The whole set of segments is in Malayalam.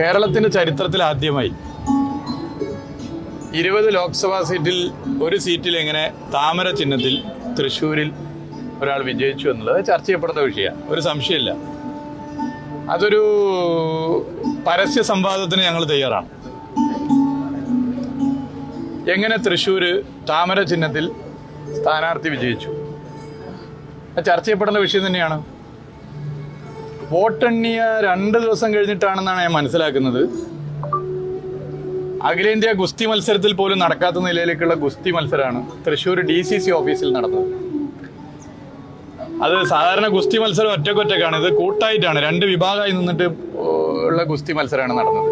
കേരളത്തിന്റെ ചരിത്രത്തിൽ ആദ്യമായി ഇരുപത് ലോക്സഭാ സീറ്റിൽ ഒരു സീറ്റിൽ എങ്ങനെ താമര ചിഹ്നത്തിൽ തൃശ്ശൂരിൽ ഒരാൾ വിജയിച്ചു എന്നുള്ളത് ചർച്ച ചെയ്യപ്പെടുന്ന വിഷയമാണ് ഒരു സംശയമില്ല. അതൊരു പരസ്യ സംവാദത്തിന് ഞങ്ങൾ തയ്യാറാണ്. എങ്ങനെ തൃശ്ശൂർ താമര ചിഹ്നത്തിൽ സ്ഥാനാർത്ഥി വിജയിച്ചു? ചർച്ച ചെയ്യപ്പെടുന്ന വിഷയം തന്നെയാണ്. വോട്ടെണ്ണിയ രണ്ട് ദിവസം കഴിഞ്ഞിട്ടാണെന്നാണ് ഞാൻ മനസ്സിലാക്കുന്നത്. അഖിലേന്ത്യാ ഗുസ്തി മത്സരത്തിൽ പോലും നടക്കാത്ത നിലയിലേക്കുള്ള ഗുസ്തി മത്സരമാണ് തൃശ്ശൂർ ഡി സി സി ഓഫീസിൽ നടന്നത്. അത് സാധാരണ ഗുസ്തി മത്സരം ഒറ്റക്കൊറ്റക്കാണ്. ഇത് കൂട്ടായിട്ടാണ്. രണ്ട് വിഭാഗമായി നിന്നിട്ട് ഉള്ള ഗുസ്തി മത്സരമാണ് നടന്നത്.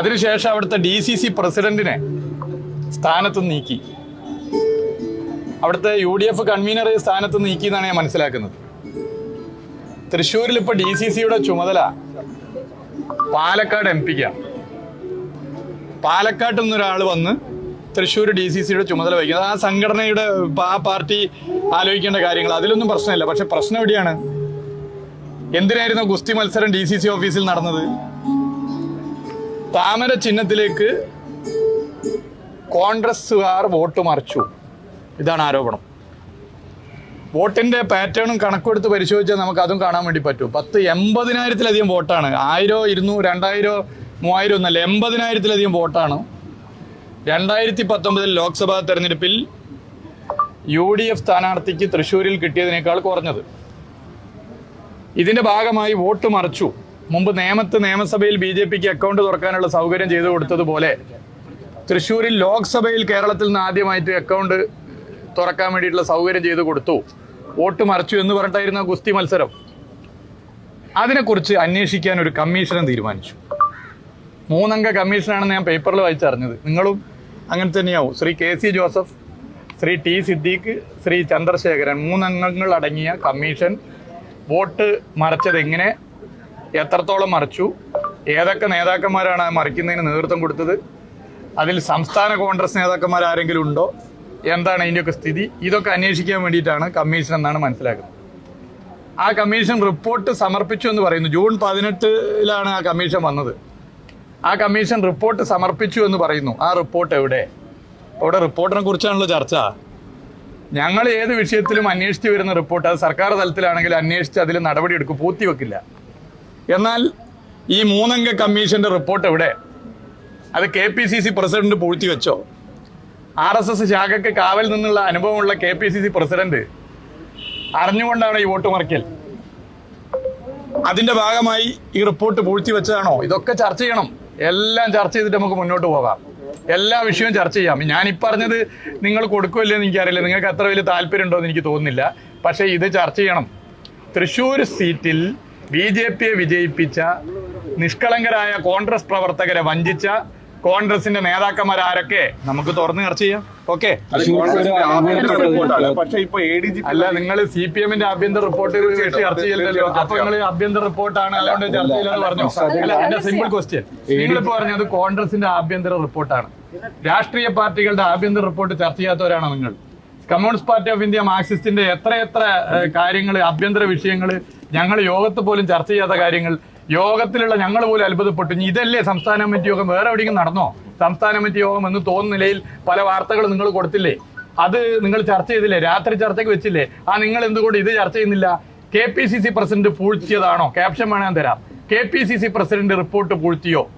അതിനുശേഷം അവിടുത്തെ ഡി സി സി പ്രസിഡന്റിനെ സ്ഥാനത്ത് നീക്കി. അവിടുത്തെ യു ഡി എഫ് കൺവീനറെ സ്ഥാനത്ത് നീക്കി എന്നാണ് ഞാൻ മനസ്സിലാക്കുന്നത്. തൃശ്ശൂരിൽ ഇപ്പൊ ഡി സി സിയുടെ ചുമതല പാലക്കാട് എം പിക്കാണ് പാലക്കാട്ടിൽ നിന്നൊരാൾ വന്ന് തൃശ്ശൂർ ഡി സി സിയുടെ ചുമതല വഹിക്കുന്നത് ആ സംഘടനയുടെ ആ പാർട്ടി ആലോചിക്കേണ്ട കാര്യങ്ങൾ അതിലൊന്നും പ്രശ്നമില്ല. പക്ഷെ പ്രശ്നം എവിടെയാണ്? എന്തിനായിരുന്നു ഗുസ്തി മത്സരം ഡി സി സി ഓഫീസിൽ നടന്നത്? താമര ചിഹ്നത്തിലേക്ക് കോൺഗ്രസ്സുകാർ വോട്ട് മറിച്ചു. ഇതാണ് ആരോപണം. വോട്ടിന്റെ പാറ്റേണും കണക്കെടുത്ത് പരിശോധിച്ചാൽ നമുക്ക് അതും കാണാൻ വേണ്ടി പറ്റും. പത്ത് എൺപതിനായിരത്തിലധികം വോട്ടാണ്. ആയിരോ ഇരുന്നൂറ് രണ്ടായിരോ മൂവായിരം ഒന്നല്ല എൺപതിനായിരത്തിലധികം വോട്ടാണ്. രണ്ടായിരത്തി പത്തൊമ്പതിൽ ലോക്സഭാ തെരഞ്ഞെടുപ്പിൽ യു ഡി എഫ് സ്ഥാനാർത്ഥിക്ക് തൃശ്ശൂരിൽ കിട്ടിയതിനേക്കാൾ കുറഞ്ഞത്. ഇതിന്റെ ഭാഗമായി വോട്ട് മറച്ചു. മുമ്പ് നേമത്ത് നിയമസഭയിൽ ബി ജെ പിക്ക് അക്കൗണ്ട് തുറക്കാനുള്ള സൗകര്യം ചെയ്തു കൊടുത്തതുപോലെ തൃശ്ശൂരിൽ ലോക്സഭയിൽ കേരളത്തിൽ നിന്ന് ആദ്യമായിട്ട് അക്കൗണ്ട് തുറക്കാൻ വേണ്ടിയിട്ടുള്ള സൗകര്യം ചെയ്തു കൊടുത്തു. വോട്ട് മറിച്ചു എന്ന് പറഞ്ഞിട്ടായിരുന്നു ഗുസ്തി മത്സരം. അതിനെക്കുറിച്ച് അന്വേഷിക്കാൻ ഒരു കമ്മീഷനെ തീരുമാനിച്ചു. മൂന്നംഗ കമ്മീഷനാണെന്ന് ഞാൻ പേപ്പറിൽ വായിച്ചറിഞ്ഞത് നിങ്ങളും അങ്ങനെ തന്നെയാവും. Shri K C Joseph Shri T Siddique Shri Chandrasekharan മൂന്നംഗങ്ങൾ അടങ്ങിയ കമ്മീഷൻ വോട്ട് മറച്ചത് എങ്ങനെ? എത്രത്തോളം മറിച്ചു? ഏതൊക്കെ നേതാക്കന്മാരാണ് മറിക്കുന്നതിന് നേതൃത്വം കൊടുത്തത്? അതിൽ സംസ്ഥാന കോൺഗ്രസ് നേതാക്കന്മാർ ആരെങ്കിലും ഉണ്ടോ? എന്താണ് അതിന്റെയൊക്കെ സ്ഥിതി? ഇതൊക്കെ അന്വേഷിക്കാൻ വേണ്ടിയിട്ടാണ് കമ്മീഷൻ എന്നാണ് മനസ്സിലാക്കുന്നത്. ആ കമ്മീഷൻ റിപ്പോർട്ട് സമർപ്പിച്ചു എന്ന് പറയുന്നു. ജൂൺ പതിനെട്ടിലാണ് ആ കമ്മീഷൻ വന്നത്. ആ കമ്മീഷൻ റിപ്പോർട്ട് സമർപ്പിച്ചു എന്ന് പറയുന്നു. ആ റിപ്പോർട്ട് എവിടെ? അവിടെ റിപ്പോർട്ടിനെ കുറിച്ചാണല്ലോ ചർച്ച. ഞങ്ങൾ ഏത് വിഷയത്തിലും അന്വേഷിച്ച് വരുന്ന റിപ്പോർട്ട് അത് സർക്കാർ തലത്തിലാണെങ്കിൽ അന്വേഷിച്ച് അതിൽ നടപടി എടുക്കും പൂർത്തിവെക്കില്ല. എന്നാൽ ഈ മൂന്നംഗ കമ്മീഷന്റെ റിപ്പോർട്ട് എവിടെ? അത് K P C C president പൂഴ്ത്തി വെച്ചോ ആർ എസ് എസ് ശാഖയ്ക്ക് കാവൽ നിന്നുള്ള അനുഭവമുള്ള K P C C president അറിഞ്ഞുകൊണ്ടാണ് ഈ വോട്ട് മറിക്കൽ അതിന്റെ ഭാഗമായി ഈ റിപ്പോർട്ട് പൂഴ്ത്തി വെച്ചതാണോ? ഇതൊക്കെ ചർച്ച ചെയ്യണം. എല്ലാം ചർച്ച ചെയ്തിട്ട് നമുക്ക് മുന്നോട്ട് പോകാം. എല്ലാ വിഷയവും ചർച്ച ചെയ്യാം. ഞാൻ പറഞ്ഞത് നിങ്ങൾ കൊടുക്കുമല്ലേ എന്ന് എനിക്കറിയില്ല. നിങ്ങൾക്ക് അത്ര വലിയ താല്പര്യം ഉണ്ടോ എന്ന് എനിക്ക് തോന്നുന്നില്ല. പക്ഷേ ഇത് ചർച്ച ചെയ്യണം. തൃശ്ശൂർ സീറ്റിൽ ബി ജെ പിയെ വിജയിപ്പിച്ച നിഷ്കളങ്കരായ കോൺഗ്രസ് പ്രവർത്തകരെ വഞ്ചിച്ച കോൺഗ്രസിന്റെ നേതാക്കന്മാരാരൊക്കെ നമുക്ക് തുറന്ന് ചർച്ച ചെയ്യാം. ഓക്കെ? പക്ഷെ ആഭ്യന്തര റിപ്പോർട്ടാണ്. പക്ഷേ ഇപ്പൊ എ ഡി ജി അല്ല നിങ്ങൾ സി പി എമ്മിന്റെ ആഭ്യന്തര റിപ്പോർട്ട് ചർച്ച ചെയ്യലല്ലോ അപ്പൊ നിങ്ങൾ ആഭ്യന്തര റിപ്പോർട്ടാണ് അല്ലാണ്ട് ചർച്ച ചെയ്യില്ലെന്ന് പറഞ്ഞു? അല്ല എന്റെ സിമ്പിൾ ക്വസ്റ്റ്യൻ നിങ്ങളിപ്പോ പറഞ്ഞത് കോൺഗ്രസിന്റെ ആഭ്യന്തര റിപ്പോർട്ടാണ്. രാഷ്ട്രീയ പാർട്ടികളുടെ ആഭ്യന്തര റിപ്പോർട്ട് ചർച്ച ചെയ്യാത്തവരാണോ നിങ്ങൾ? കമ്മ്യൂണിസ്റ്റ് പാർട്ടി ഓഫ് ഇന്ത്യ മാർക്സിസ്റ്റിന്റെ എത്ര എത്ര കാര്യങ്ങൾ ആഭ്യന്തര വിഷയങ്ങൾ ഞങ്ങൾ യോഗത്ത് പോലും ചർച്ച ചെയ്യാത്ത കാര്യങ്ങൾ യോഗത്തിലുള്ള ഞങ്ങൾ പോലും അത്ഭുതപ്പെട്ടു. ഇതല്ലേ സംസ്ഥാന കമ്മിറ്റി യോഗം? വേറെ എവിടെയെങ്കിലും നടന്നോ? സംസ്ഥാന കമ്മിറ്റി യോഗം എന്ന് തോന്നുന്ന നിലയിൽ പല വാർത്തകൾ നിങ്ങൾ കൊടുത്തില്ലേ? അത് നിങ്ങൾ ചർച്ച ചെയ്തില്ലേ? രാത്രി ചർച്ചയ്ക്ക് വെച്ചില്ലേ? ആ നിങ്ങൾ എന്തുകൊണ്ട് ഇത് ചർച്ച ചെയ്യുന്നില്ല? K P C C president പൂഴ്ത്തിയതാണോ? Caption വേണം തരാം. K P C C president report പൂഴ്ത്തിയോ?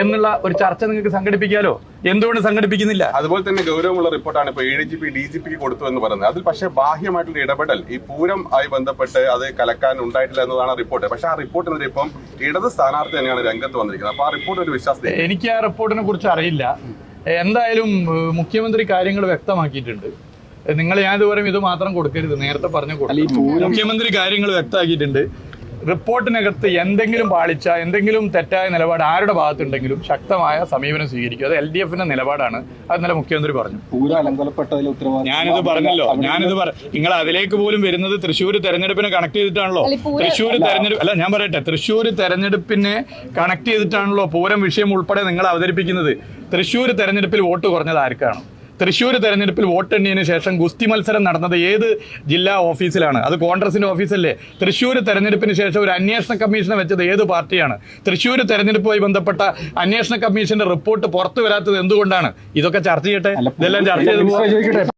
എന്നുള്ള ഒരു ചർച്ച നിങ്ങൾക്ക് സംഘടിപ്പിക്കാലോ? എന്തുകൊണ്ട് സംഘടിപ്പിക്കുന്നില്ല? അതുപോലെ തന്നെ ഗൗരവമുള്ള റിപ്പോർട്ടാണ് ഇപ്പൊ A D G P D G പിക്ക് കൊടുത്തു എന്ന് പറയുന്നത്. അതിൽ പക്ഷേ ബാഹ്യമായിട്ടുള്ള ഇടപെടൽ ഈ പൂരം ആയി ബന്ധപ്പെട്ട് അത് കലക്കാൻ ഉണ്ടായിട്ടില്ല എന്നതാണ് റിപ്പോർട്ട്. പക്ഷെ ആ റിപ്പോർട്ടിനെതിരെ ഇപ്പം ഇടത് സ്ഥാനാർത്ഥി തന്നെയാണ് രംഗത്ത് വന്നിരിക്കുന്നത്. അപ്പൊ ആ റിപ്പോർട്ട് ഒരു വിശ്വാസത്തെ എനിക്ക് ആ റിപ്പോർട്ടിനെ കുറിച്ച് അറിയില്ല. എന്തായാലും മുഖ്യമന്ത്രി കാര്യങ്ങൾ വ്യക്തമാക്കിയിട്ടുണ്ട്. നിങ്ങൾ ഞാൻ ഇതുവരെ ഇത് മാത്രം കൊടുക്കരുത്. നേരത്തെ പറഞ്ഞു കൊടുക്കും മുഖ്യമന്ത്രി കാര്യങ്ങൾ വ്യക്തമാക്കിയിട്ടുണ്ട്. റിപ്പോർട്ടിനകത്ത് എന്തെങ്കിലും പാളിച്ച എന്തെങ്കിലും തെറ്റായ നിലപാട് ആരുടെ ഭാഗത്തുണ്ടെങ്കിലും ശക്തമായ സമീപനം സ്വീകരിക്കും. അത് എൽ ഡി എഫിന്റെ നിലപാടാണ്. അത് ഇന്നലെ മുഖ്യമന്ത്രി പറഞ്ഞു. ഞാനിത് പറഞ്ഞല്ലോ. ഞാനിത് പറ നിങ്ങൾ അതിലേക്ക് പോലും വരുന്നത് തൃശ്ശൂർ തെരഞ്ഞെടുപ്പിനെ കണക്ട് ചെയ്തിട്ടാണല്ലോ. തൃശ്ശൂർ തെരഞ്ഞെടുപ്പ് അല്ല ഞാൻ പറയട്ടെ. തൃശ്ശൂർ തെരഞ്ഞെടുപ്പിനെ കണക്ട് ചെയ്തിട്ടാണല്ലോ പൂരം വിഷയം ഉൾപ്പെടെ നിങ്ങൾ അവതരിപ്പിക്കുന്നത്. തൃശ്ശൂർ തെരഞ്ഞെടുപ്പിൽ വോട്ട് കുറഞ്ഞത് ആർക്കാണ്? തൃശ്ശൂർ തെരഞ്ഞെടുപ്പിൽ വോട്ടെണ്ണിയതിനു ശേഷം ഗുസ്തി മത്സരം നടന്നത് ഏത് ജില്ലാ ഓഫീസിലാണ്? അത് കോൺഗ്രസിന്റെ ഓഫീസല്ലേ? തൃശ്ശൂർ തെരഞ്ഞെടുപ്പിന് ശേഷം ഒരു അന്വേഷണ കമ്മീഷനെ വെച്ചത് ഏത് പാർട്ടിയാണ്? തൃശ്ശൂർ തെരഞ്ഞെടുപ്പുമായി ബന്ധപ്പെട്ട അന്വേഷണ കമ്മീഷന്റെ റിപ്പോർട്ട് പുറത്തു വരാത്തത് എന്തുകൊണ്ടാണ്? ഇതൊക്കെ ചർച്ച ചെയ്യട്ടെ? ഇതെല്ലാം ചർച്ച ചെയ്ത്